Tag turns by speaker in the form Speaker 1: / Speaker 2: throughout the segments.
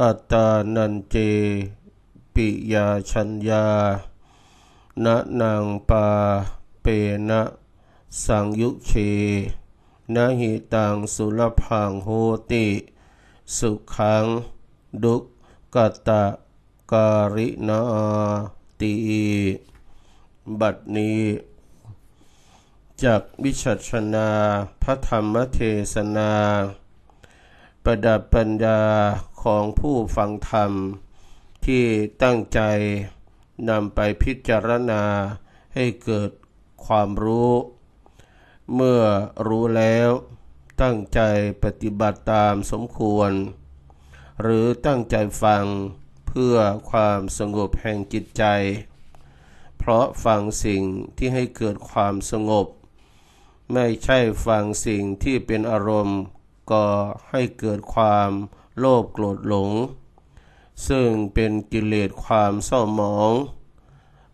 Speaker 1: อัตานันเจ ปิยาชัญญาณนางปาเปนะสังยุเชนะหิตังสุลพังโหติ สุขังดุกกตะการินาติบัดนี้ จากวิชัชนาพระธรรมเทศนา ประดับปัญญา ของผู้ฟังธรรม ที่ตั้งใจนำไปพิจารณาให้เกิดความรู้ เมื่อรู้แล้วตั้งใจปฏิบัติตามสมควร หรือตั้งใจฟังเพื่อความสงบแห่งจิตใจ เพราะฟังสิ่งที่ให้เกิดความสงบ ไม่ใช่ฟังสิ่งที่เป็นอารมณ์ก่อให้เกิดความ โลภโกรธหลง ซึ่งเป็นกิเลสความเศร้าหมอง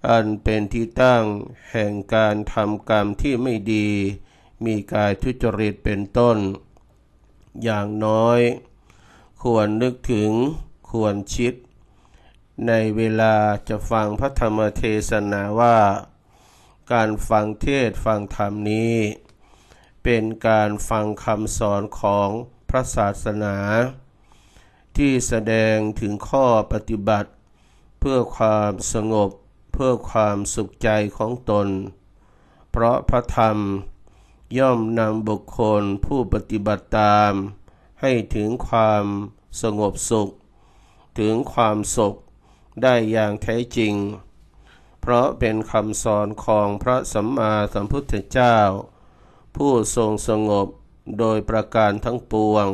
Speaker 1: อันเป็นที่ตั้งแห่งการทำกรรมที่ไม่ดี มีกายทุจริตเป็นต้น อย่างน้อย ควรนึกถึงควรชิด ในเวลาจะฟังพระธรรมเทศนาว่า การฟังเทศฟังธรรมนี้เป็นการฟังคำสอนของพระศาสนา ที่แสดงถึงข้อปฏิบัติ เพื่อความสงบ เพื่อความสุขใจของตน เพราะพระธรรมย่อมนำบุคคลผู้ปฏิบัติตาม ให้ถึงความสงบสุข ถึงความสุขได้อย่างแท้จริง เพราะเป็นคำสอนของพระสัมมาสัมพุทธเจ้า ผู้ทรงสงบโดยประการทั้งปวง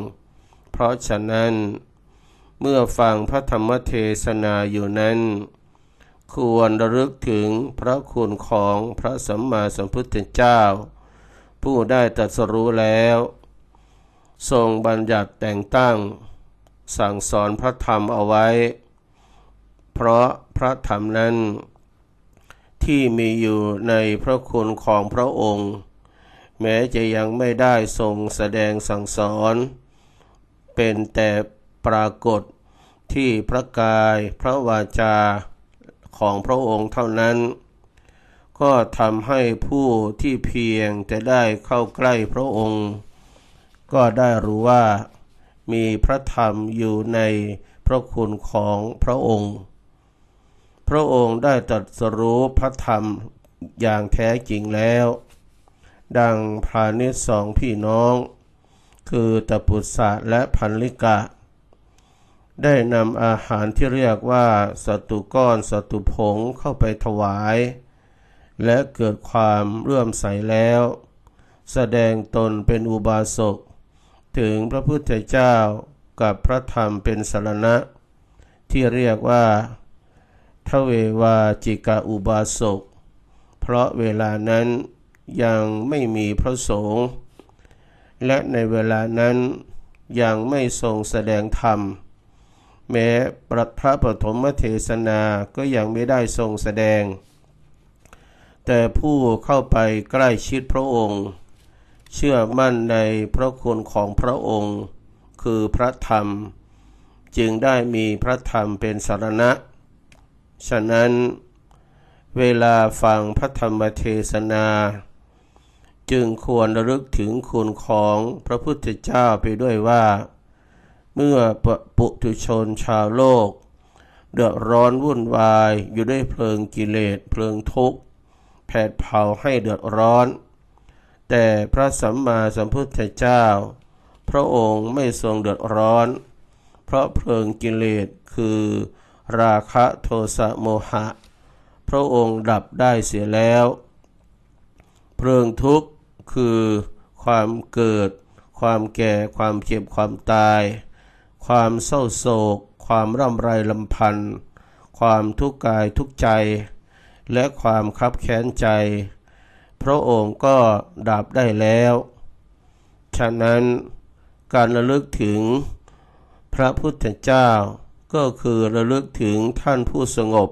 Speaker 1: เพราะฉะนั้น เมื่อฟังพระธรรมเทศนาอยู่นั้น ควรระลึกถึงพระคุณของพระสัมมาสัมพุทธเจ้า ผู้ได้ตรัสรู้แล้ว ทรงบัญญัติแต่งตั้ง สั่งสอนพระธรรมเอาไว้ เพราะพระธรรมนั้น ที่มีอยู่ในพระคุณของพระองค์ แม้จะยังไม่ได้ทรงแสดงสั่งสอน เป็นแต่ปรากฏ ที่พระกายพระวาจาของพระองค์เท่านั้น ก็ทำให้ผู้ที่เพียงจะได้เข้าใกล้พระองค์ ก็ได้รู้ว่ามีพระธรรมอยู่ในพระคุณของพระองค์ พระองค์ได้ตรัสรู้พระธรรมอย่างแท้จริงแล้ว ดังพระนิสสองพี่น้อง คือตปุษะและพันลิกะ ได้นำอาหารที่เรียกว่าสตุก้อนสตุผงเข้าไปถวาย และเกิดความเลื่อมใสแล้ว แสดงตนเป็นอุบาสก ถึงพระพุทธเจ้ากับพระธรรมเป็นสารณะ ที่เรียกว่าทเววาจิกาอุบาสก เพราะเวลานั้นยังไม่มีพระสงฆ์และในเวลานั้นยังไม่ทรงแสดงธรรม แม้พระปฐมเทศนาก็ยังไม่ได้ทรงแสดง แต่ผู้เข้าไปใกล้ชิดพระองค์ เชื่อมั่นในพระคุณของพระองค์ คือพระธรรม จึงได้มีพระธรรมเป็นสารณะ ฉะนั้นเวลาฟังพระธรรมเทศนา จึงควรระลึกถึงคุณของพระพุทธเจ้าไปด้วยว่า เมื่อปุถุชนชาวโลก เดือดร้อนวุ่นวายอยู่ด้วยเพลิงกิเลสเพลิงทุกข์แผดเผาให้เดือดร้อน แต่พระสัมมาสัมพุทธเจ้า พระองค์ไม่ทรงเดือดร้อน เพราะเพลิงกิเลสคือราคะโทสะโมหะ พระองค์ดับได้เสียแล้ว เพลิงทุกข์คือความเกิด ความแก่ความเจ็บความตาย ความเศร้าโศก ความร่ำไรลำพันธ์ความทุกข์กายทุกใจ และความคับแค้นใจ พระองค์ก็ดับได้แล้ว ฉะนั้นการระลึกถึงพระพุทธเจ้า ก็คือระลึกถึงท่านผู้สงบ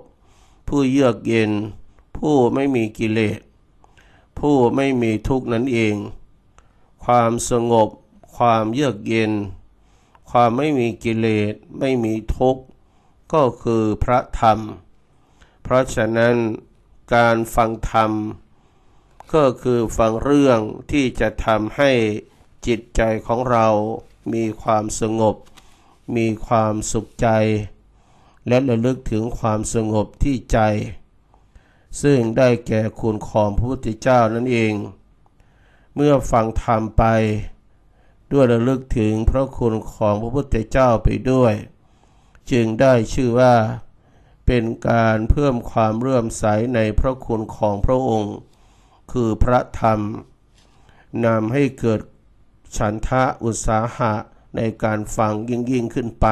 Speaker 1: ผู้เยือกเย็น ผู้ไม่มีกิเลส ผู้ไม่มีทุกข์นั่นเอง ความสงบ ความเยือกเย็น ความไม่มีกิเลสไม่มีทุกข์ก็คือพระธรรม เพราะฉะนั้นการฟังธรรม ก็คือฟังเรื่องที่จะทำให้จิตใจของเรามีความสงบ มีความสุขใจ และระลึกถึงความสงบที่ใจ ซึ่งได้แก่คุณของพระพุทธเจ้านั่นเอง เมื่อฟังธรรมไป ด้วยระลึกถึงพระคุณของพระพุทธเจ้าไปด้วย จึงได้ชื่อว่า เป็นการเพิ่มความเรื่อมใสในพระคุณของพระองค์ คือพระธรรมนำให้เกิดฉันทะอุตสาหะในการฟังยิ่งยิ่งขึ้นไป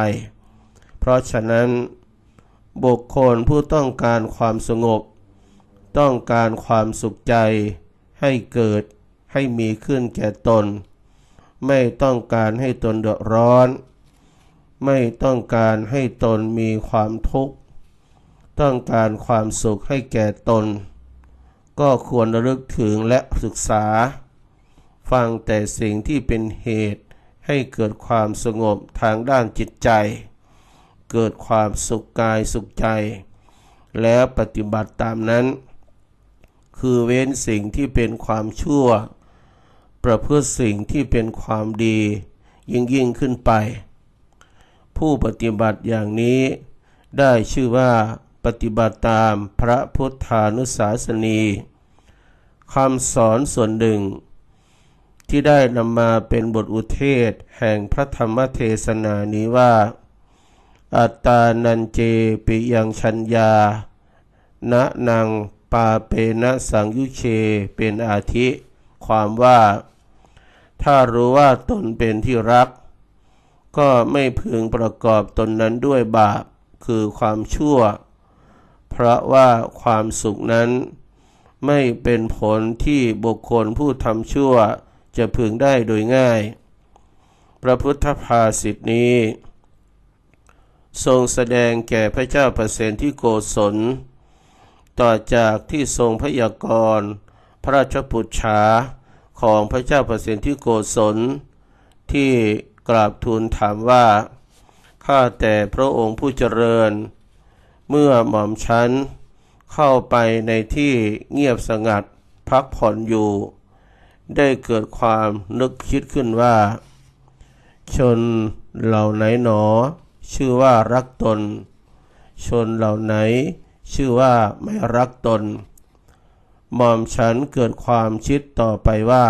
Speaker 1: เพราะฉะนั้น บุคคลผู้ต้องการความสงบ ต้องการความสุขใจ ให้เกิดให้มีขึ้นแก่ตน ไม่ต้องการให้ตนเดือดร้อน ไม่ต้องการให้ตนมีความทุกข์ ต้องการความสุขให้แก่ตน ก็ควรระลึกถึงและศึกษา ฟังแต่สิ่งที่เป็นเหตุให้เกิดความสงบทางด้านจิตใจ เกิดความสุขกายสุขใจ แล้วปฏิบัติตามนั้น คือเว้นสิ่งที่เป็นความชั่ว ประพฤติสิ่งที่เป็นความดียิ่งยิ่งขึ้นไป ผู้ปฏิบัติอย่างนี้ได้ชื่อว่าปฏิบัติตามพระพุทธานุสาสนีคำสอนส่วนหนึ่ง ที่ได้นำมาเป็นบทอุเทศแห่งพระธรรมเทศนานี้ว่า อัตตานันเจปิยังชัญญาณนางปาเปนะสังยุเชเป็นอาทิ ความว่า ถ้ารู้ว่าตนเป็นที่รัก ก็ไม่พึงประกอบตนนั้นด้วยบาปคือความชั่ว เพราะว่าความสุขนั้น ไม่เป็นผลที่บุคคลผู้ทำชั่วจะพึงได้โดยง่าย พระพุทธภาษิตนี้ ทรงแสดงแก่พระเจ้าประเสนที่โกศล ต่อจากที่ทรงพยากรณ์พระราชปุจฉา ของพระเจ้าประเสนที่โกศล ที่กราบทูลถามว่า ข้าแต่พระองค์ผู้เจริญ เมื่อหม่อมฉันเข้าไปในที่เงียบสงัดพักผ่อนอยู่ ได้เกิดความนึกคิดขึ้นว่า ชนเหล่าไหนหนอ ชื่อว่ารักตน ชนเหล่าไหน ชื่อว่าไม่รักตน หม่อมฉันเกิดความคิดต่อไปว่า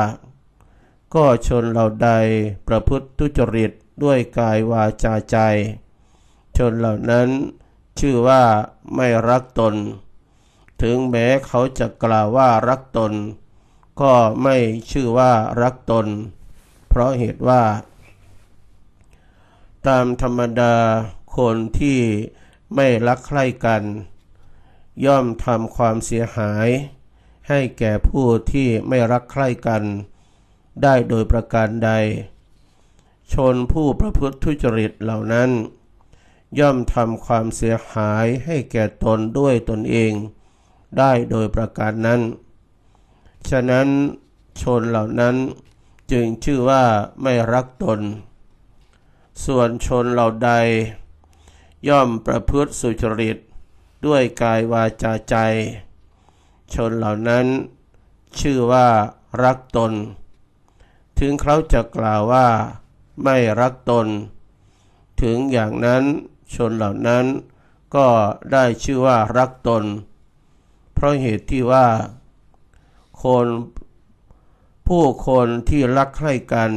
Speaker 1: ก็ชนเหล่าใดประพฤติทุจริตด้วยกายวาจาใจ ชนเหล่านั้นชื่อว่าไม่รักตน ถึงแม้เขาจะกล่าวว่ารักตน ก็ไม่ชื่อว่ารักตน เพราะเหตุว่า ตามธรรมดาคนที่ไม่รักใคร่กัน ย่อมทำความเสียหาย ให้แก่ผู้ที่ไม่รักใคร่กัน ได้โดยประการใด ชนผู้ประพฤติทุจริตเหล่านั้น ย่อมทำความเสียหายให้แก่ตนด้วยตนเอง ได้โดยประการนั้น ฉะนั้นชนเหล่านั้นจึงชื่อว่าไม่รักตน ส่วนชนเหล่าใด ย่อมประพฤติสุจริตด้วยกายวาจาใจ ชนเหล่านั้น ชื่อว่ารักตน ถึงเขาจะกล่าวว่า ไม่รักตน ถึงอย่างนั้นชนเหล่านั้น ก็ได้ชื่อว่ารักตน เพราะเหตุที่ว่า คนผู้คนที่รักใคร่กัน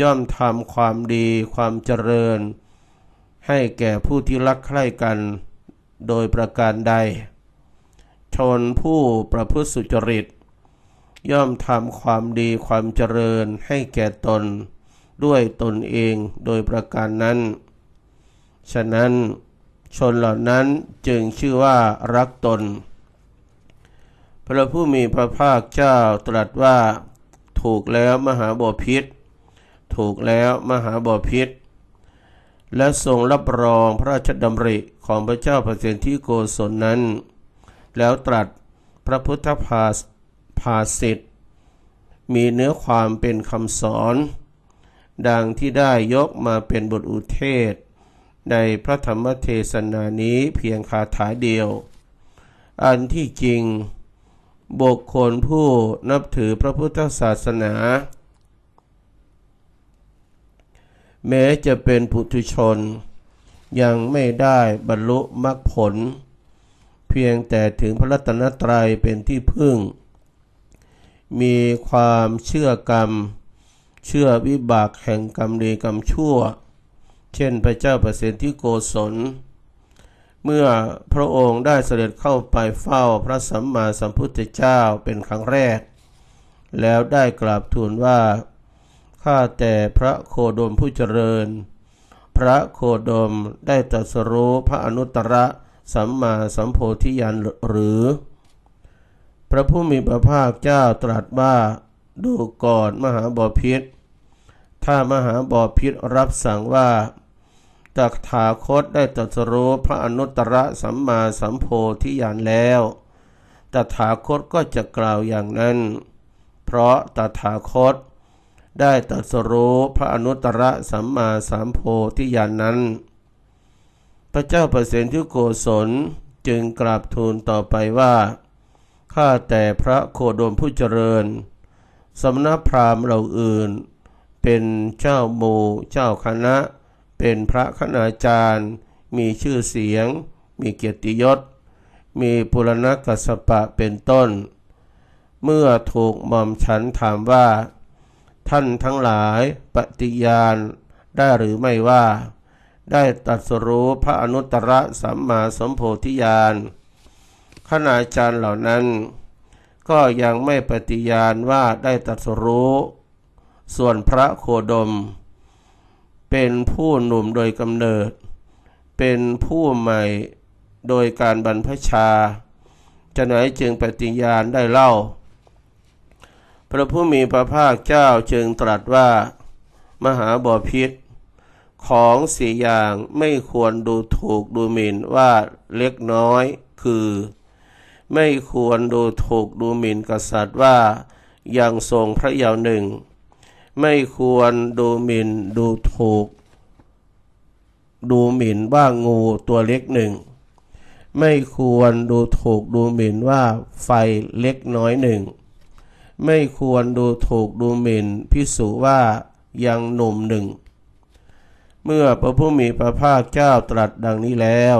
Speaker 1: ย่อมทำความดีความเจริญ ให้แก่ผู้ที่รักใคร่กัน โดยประการใด ชนผู้ประพฤติสุจริต ย่อมทำความดีความเจริญให้แก่ตน ด้วยตนเองโดยประการนั้น ฉะนั้นชนเหล่านั้นจึงชื่อว่ารักตน พระผู้มีพระภาคเจ้าตรัสว่า ถูกแล้วมหาบพิษ ถูกแล้วมหาบพิษ และทรงรับรองพระราชดำริของพระเจ้าประเสนที่โกศลนั้น แล้วตรัสพระพุทธภาภาสิทธมีเนื้อความเป็นคำสอน ดังที่ได้ยกมาเป็นบทอุเทศ ในพระธรรมเทศนานี้เพียงคาถาเดียว อันที่จริง บุคคลผู้นับถือพระพุทธศาสนา แม้จะเป็นปุถุชน ยังไม่ได้บรรลุมรรคผล เพียงแต่ถึงพระรัตนตรัยเป็นที่พึ่ง มีความเชื่อกรรม เชื่อวิบากแห่งกรรมดีกรรมชั่ว เช่นพระเจ้าประสิทธิโกศล เมื่อพระองค์ได้เสด็จเข้าไปเฝ้าพระสัมมาสัมพุทธเจ้าเป็นครั้งแรก แล้วได้กราบทูลว่าข้าแต่พระโคดมผู้เจริญ พระโคดมได้ตรัสรู้พระอนุตตร สัมมาสัมโพธิญาณหรือ พระผู้มีพระภาคเจ้าตรัสว่าดูก่อนมหาบอพิษถ้ามหาบอพิษรับสั่งว่าตถาคตได้ตรัสรู้พระอนุตตรสัมมาสัมโพธิญาณแล้วตถาคตก็จะกล่าวอย่างนั้น เพราะตถาคตได้ตรัสรู้พระอนุตตรสัมมาสัมโพธิญาณนนั้น พระเจ้าประเสนที่โกศลจึงกราบทูลต่อไปว่า ข้าแต่พระโคดมผู้เจริญ สำนักพราหมณ์เหล่าอื่น เป็นเจ้าหมู่เจ้าคณะ เป็นพระคณาจารย์ มีชื่อเสียง มีเกียรติยศ มีปุรณกัสปะเป็นต้น เมื่อถูกหม่อมฉันถามว่า ท่านทั้งหลายปฏิญาณได้หรือไม่ว่า ได้ตรัสรู้พระอนุตตรสัมมาสัมโพธิญาณคณาจารย์เหล่านั้น ก็ยังไม่ปฏิญาณว่าได้ตรัสรู้ ส่วนพระโคดม เป็นผู้หนุ่มโดยกำเนิด เป็นผู้ใหม่โดยการบรรพชา จะไหนจึงปฏิญาณได้เล่า พระผู้มีพระภาคเจ้าจึงตรัสว่า มหาบอพิษ ของสี่อย่างไม่ควรดูถูกดูหมิ่นว่าเล็กน้อยคือ ไม่ควรดูถูกดูหมิ่นกษัตริย์ว่ายังทรงพระเยาว์หนึ่ง ไม่ควรดูหมิ่นดูถูก ดูหมิ่นว่างูตัวเล็กหนึ่ง ไม่ควรดูถูกดูหมิ่นว่าไฟเล็กน้อยหนึ่ง ไม่ควรดูถูกดูหมิ่นพิสุว่ายังหนุ่มหนึ่ง เมื่อพระผู้มีพระภาคเจ้าตรัสดังนี้แล้ว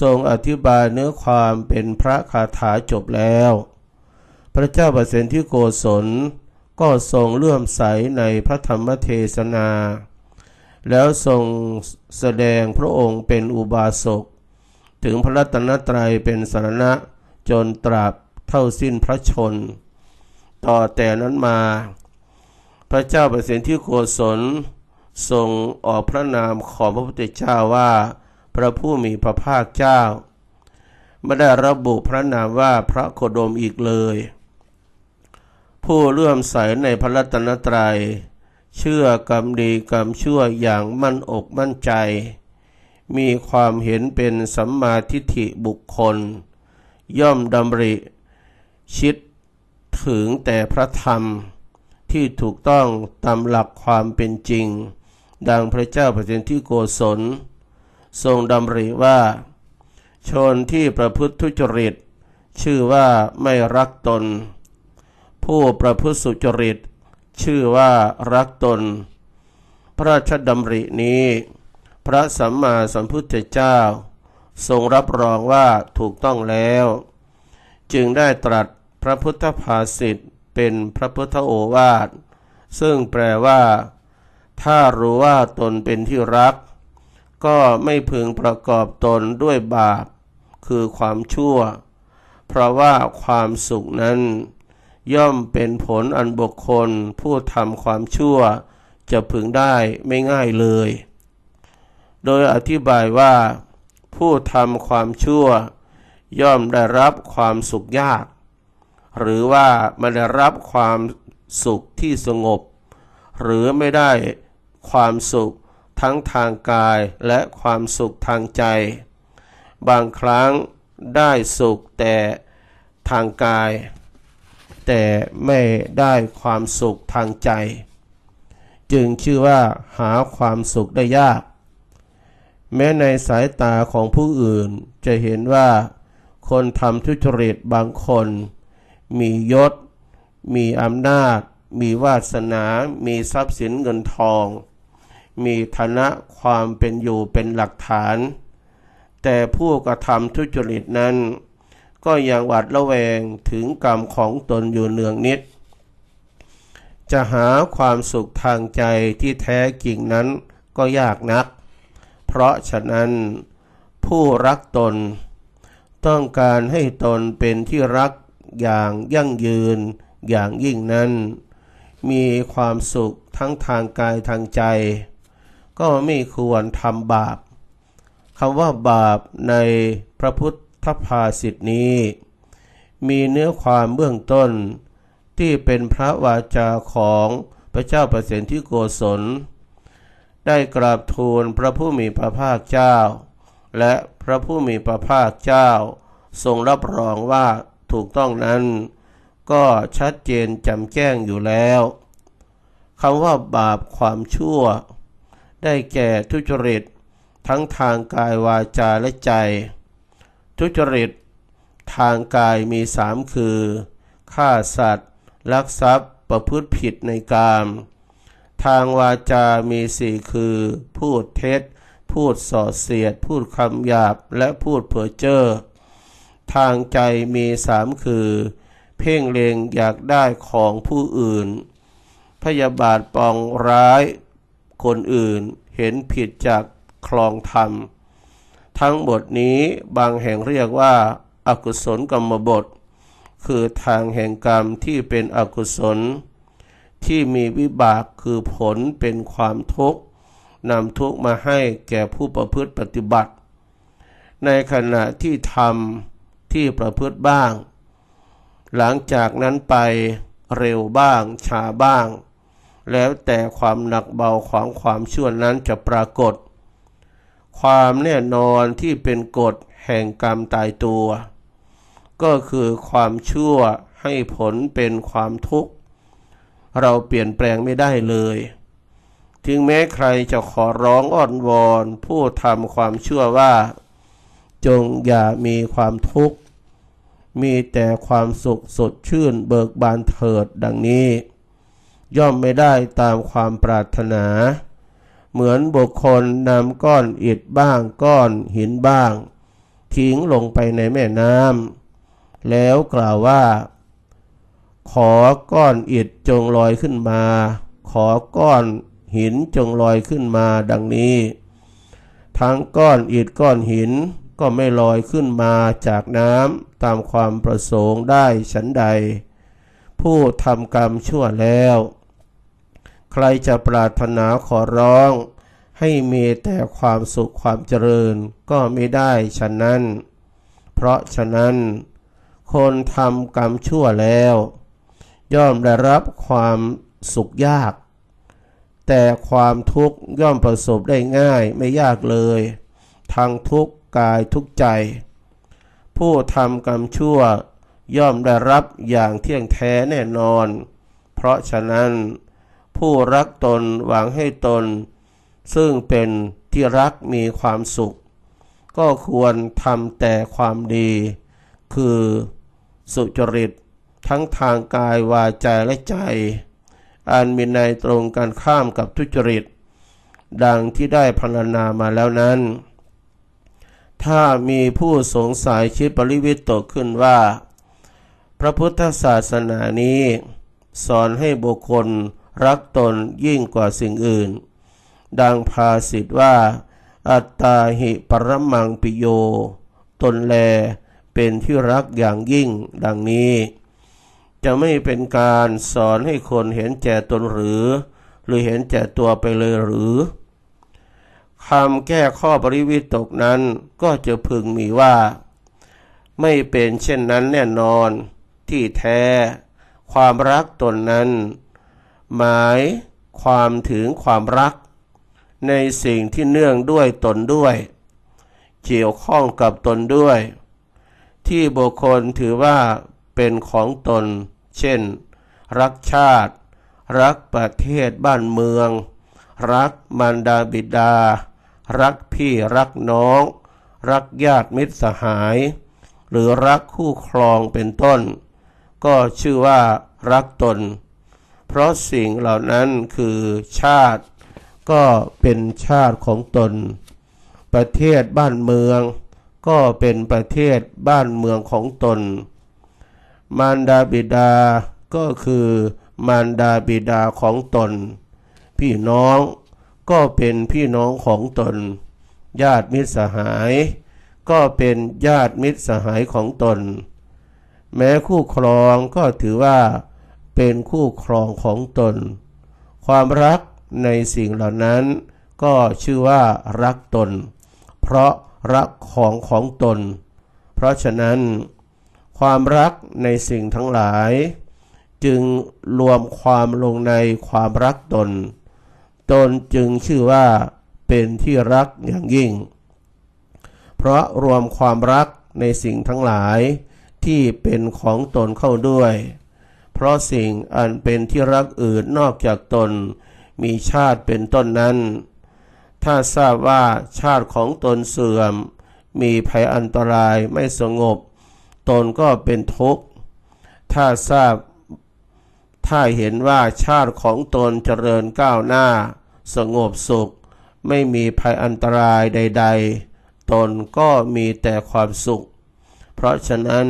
Speaker 1: ทรงอธิบายเนื้อความเป็นพระคาถาจบแล้ว พระเจ้าประสิทธิโกศลก็ทรงเลื่อมใสในพระธรรมเทศนา แล้วทรงแสดงพระองค์เป็นอุบาสก ถึงพระรัตนตรัยเป็นสารณะจนตราบเท่าสิ้นพระชน ต่อแต่นั้นมา พระเจ้าประสิทธิโกศล ทรงออกพระนามของพระพุทธเจ้าว่า พระผู้มีพระภาคเจ้า ไม่ได้ระบุพระนามว่าพระโคดมอีกเลย ผู้เลื่อมใสในพระรัตนตรัย เชื่อกรรมดีกรรมชั่วอย่างมั่นอกมั่นใจ มีความเห็นเป็นสัมมาทิฏฐิบุคคล ย่อมดำริ ชิดถึงแต่พระธรรมที่ถูกต้องตามหลักความเป็นจริง ดังพระเจ้าประเสนที่โกศล ทรงดำริว่า ชนที่ประพฤติทุจริต ชื่อว่าไม่รักตน ผู้ประพฤติสุจริต ชื่อว่ารักตน พระราชดำรินี้ พระสัมมาสัมพุทธเจ้า ทรงรับรองว่าถูกต้องแล้ว จึงได้ตรัสพระพุทธภาษิตเป็นพระพุทธโอวาทซึ่งแปลว่า ถ้ารู้ว่าตนเป็นที่รัก ก็ไม่พึงประกอบตนด้วยบาป คือความชั่ว เพราะว่าความสุขนั้น ย่อมเป็นผลอันบุคคลผู้ทำความชั่ว จะพึงได้ไม่ง่ายเลย โดยอธิบายว่า ผู้ทำความชั่ว ย่อมได้รับความสุขยาก หรือว่าไม่ได้รับความสุขที่สงบ หรือไม่ได้ความสุขทั้งทางกายและความสุขทางใจ บางครั้งได้สุขแต่ทางกาย แต่ไม่ได้ความสุขทางใจ จึงชื่อว่าหาความสุขได้ยาก แม้ในสายตาของผู้อื่นจะเห็นว่า คนทำทุจริตบางคน มียศ มีอำนาจ มีวาสนา มีทรัพย์สินเงินทอง มีฐานะความเป็นอยู่เป็นหลักฐาน แต่ผู้กระทำทุจริตนั้น ก็ยังหวาดระแวงถึงกรรมของตนอยู่เนืองนิด จะหาความสุขทางใจที่แท้จริงนั้นก็ยากนัก เพราะฉะนั้นผู้รักตน ต้องการให้ตนเป็นที่รักอย่างยั่งยืนอย่างยิ่งนั้น มีความสุขทั้งทางกายทางใจ ก็ไม่ควรทำบาปคำว่าบาปในพระพุทธภาษิตนี้ มีเนื้อความเบื้องต้น ที่เป็นพระวาจาของพระเจ้าประเสนที่โกศล ได้กราบทูลพระผู้มีพระภาคเจ้า และพระผู้มีพระภาคเจ้า ทรงรับรองว่าถูกต้องนั้น ก็ชัดเจนจำแจ้งอยู่แล้วคำว่าบาปความชั่ว ได้แก่ทุจริต ทั้งทางกายวาจาและใจ ทุจริต ทางกายมีสามคือฆ่าสัตว์ ลักทรัพย์ประพฤติผิดในกามทางวาจามีสี่คือ พูดเท็จ พูดส่อเสียด พูดคำหยาบและพูดเพ้อเจ้อทางใจมีสามคือ เพ่งเลงอยากได้ของผู้อื่น พยาบาทปองร้ายคนอื่นเห็นผิดจากคลองธรรม ทั้งบทนี้บางแห่งเรียกว่าอากุศลกรรมบท คือทางแห่งกรรมที่เป็นอกุศล ที่มีวิบากคือผลเป็นความทุกข์นำทุกข์มาให้แก่ผู้ประพฤติปฏิบัติ ในขณะที่ทำที่ประพฤติบ้าง หลังจากนั้นไปเร็วบ้างช้าบ้าง แล้วแต่ความหนักเบาของความชั่วนั้นจะปรากฏ ความแน่นอนที่เป็นกฎแห่งกรรมตายตัว ก็คือความชั่วให้ผลเป็นความทุกข์ เราเปลี่ยนแปลงไม่ได้เลย ถึงแม้ใครจะขอร้องอ้อนวอน ผู้ทำความชั่วว่า จงอย่ามีความทุกข์ มีแต่ความสุขสดชื่นเบิกบานเถิดดังนี้ ย่อมไม่ได้ตามความปรารถนา เหมือนบุคคลนำก้อนอิฐบ้างก้อนหินบ้าง ทิ้งลงไปในแม่น้ำแล้วกล่าวว่า ขอก้อนอิฐจงลอยขึ้นมา ขอก้อนหินจงลอยขึ้นมาดังนี้ ทั้งก้อนอิฐก้อนหิน ก็ไม่ลอยขึ้นมาจากน้ำตามความประสงค์ได้ฉันใด ผู้ทำกรรมชั่วแล้ว ใครจะปรารถนาขอร้อง ให้มีแต่ความสุขความเจริญก็ไม่ได้ฉะนั้น เพราะฉะนั้น คนทำกรรมชั่วแล้ว ย่อมได้รับความสุขยาก แต่ความทุกข์ย่อมประสบได้ง่ายไม่ยากเลยทั้งทุกข์ กายทุกใจ ผู้ทำกรรมชั่วย่อมได้รับอย่างเที่ยงแท้แน่นอน เพราะฉะนั้น ผู้รักตนหวังให้ตน ซึ่งเป็นที่รักมีความสุข ก็ควรทำแต่ความดี คือสุจริตทั้งทางกายวาจาและใจ อันมีในตรงกันข้ามกับทุจริต ดังที่ได้พรรณนามาแล้วนั้น ถ้ามีผู้สงสัยคิดปริวิตตกขึ้นว่า พระพุทธศาสนานี้ สอนให้บุคคลรักตนยิ่งกว่าสิ่งอื่น ดังภาษิตว่า อัตตาหิปรมังปิโย ตนแลเป็นที่รักอย่างยิ่งดังนี้ จะไม่เป็นการสอนให้คนเห็นแก่ตนหรือ หรือเห็นแก่ตัวไปเลยหรือ คำแก้ข้อปริวิตกนั้นก็จะพึงมีว่า ไม่เป็นเช่นนั้นแน่นอน ที่แท้ ความรักตนนั้น หมายความถึงความรัก ในสิ่งที่เนื่องด้วยตนด้วย เกี่ยวข้องกับตนด้วย ที่บุคคลถือว่าเป็นของตน เช่น รักชาติ รักประเทศบ้านเมือง รักมารดาบิดา รักพี่รักน้อง รักญาติมิตรสหาย หรือรักคู่ครองเป็นต้น ก็ชื่อว่ารักตน เพราะสิ่งเหล่านั้นคือชาติ ก็เป็นชาติของตน ประเทศบ้านเมือง ก็เป็นประเทศบ้านเมืองของตน มารดาบิดาก็คือมารดาบิดาของตน พี่น้อง ก็เป็นพี่น้องของตน ญาติมิตรสหาย ก็เป็นญาติมิตรสหายของตน แม้คู่ครองก็ถือว่าเป็นคู่ครองของตน ความรักในสิ่งเหล่านั้นก็ชื่อว่ารักตน เพราะรักของของตน เพราะฉะนั้น ความรักในสิ่งทั้งหลาย จึงรวมความลงในความรักตน ตนจึงชื่อว่าเป็นที่รักอย่างยิ่ง เพราะรวมความรักในสิ่งทั้งหลายที่เป็นของตนเข้าด้วย เพราะสิ่งอันเป็นที่รักอื่นนอกจากตน มีชาติเป็นต้นนั้น ถ้าทราบว่าชาติของตนเสื่อม มีภัยอันตรายไม่สงบ ตนก็เป็นทุกข์ ถ้าทราบ ถ้าเห็นว่าชาติของตนเจริญก้าวหน้า สงบสุข ไม่มีภัยอันตรายใด ๆ ตนก็มีแต่ความสุข เพราะฉะนั้น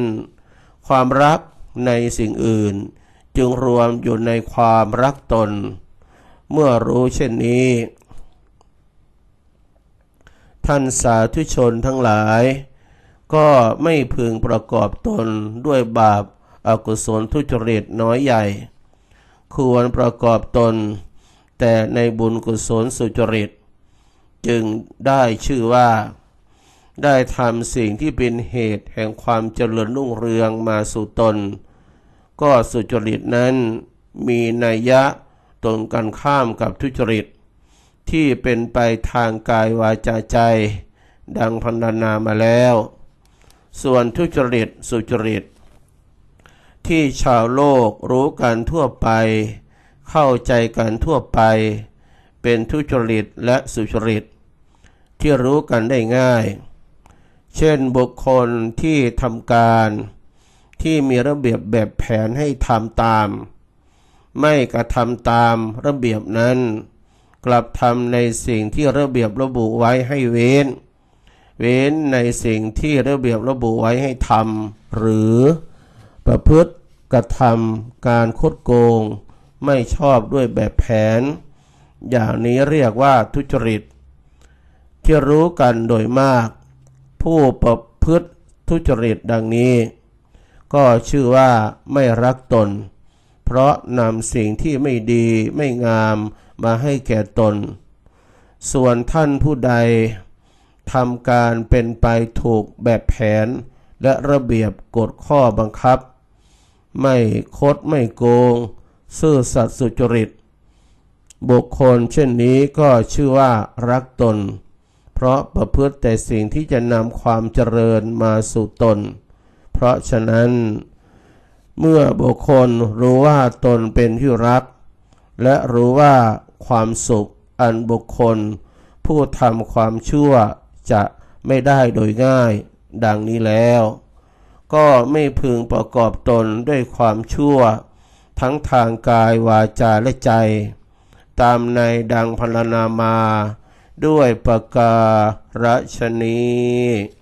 Speaker 1: ความรักในสิ่งอื่น จึงรวมอยู่ในความรักตน เมื่อรู้เช่นนี้ ท่านสาธุชนทั้งหลาย ก็ไม่พึงประกอบตนด้วยบาปอากุศลทุจริตน้อยใหญ่ ควรประกอบตน แต่ในบุญกุศลสุจริต จึงได้ชื่อว่า ได้ทำสิ่งที่เป็นเหตุแห่งความเจริญรุ่งเรืองมาสู่ตน ก็สุจริตนั้นมีนัยยะตรงกันข้ามกับทุจริต ที่เป็นไปทางกายวาจาใจ ดังพันนามาแล้ว ส่วนทุจริตสุจริต ที่ชาวโลกรู้กันทั่วไป เข้าใจกันทั่วไป เป็นทุจริตและสุจริต ที่รู้กันได้ง่าย เช่นบุคคลที่ทำการ ที่มีระเบียบแบบแผนให้ทำตาม ไม่กระทำตามระเบียบนั้น กลับทำในสิ่งที่ระเบียบระบุไว้ให้เว้น เว้นในสิ่งที่ระเบียบระบุไว้ให้ทำหรือประพฤติกระทำการคดโกง ไม่ชอบด้วยแบบแผน อย่างนี้เรียกว่าทุจริต ที่รู้กันโดยมาก ผู้ประพฤติทุจริตดังนี้ ก็ชื่อว่าไม่รักตน เพราะนำสิ่งที่ไม่ดีไม่งามมาให้แก่ตน ส่วนท่านผู้ใดทำการเป็นไปถูกแบบแผน และระเบียบกฎข้อบังคับ ไม่คดไม่โกง ซื่อสัตย์สุจริต บุคคลเช่นนี้ก็ชื่อว่ารักตน เพราะประพฤติแต่สิ่งที่จะนำความเจริญมาสู่ตน เพราะฉะนั้น เมื่อบุคคลรู้ว่าตนเป็นที่รัก และรู้ว่าความสุขอันบุคคล ผู้ทำความชั่วจะไม่ได้โดยง่าย ดังนี้แล้ว ก็ไม่พึงประกอบตนด้วยความชั่ว ทั้งทางกายวาจาและใจ ตามในดังพรรณนามา ด้วยประการฉนี้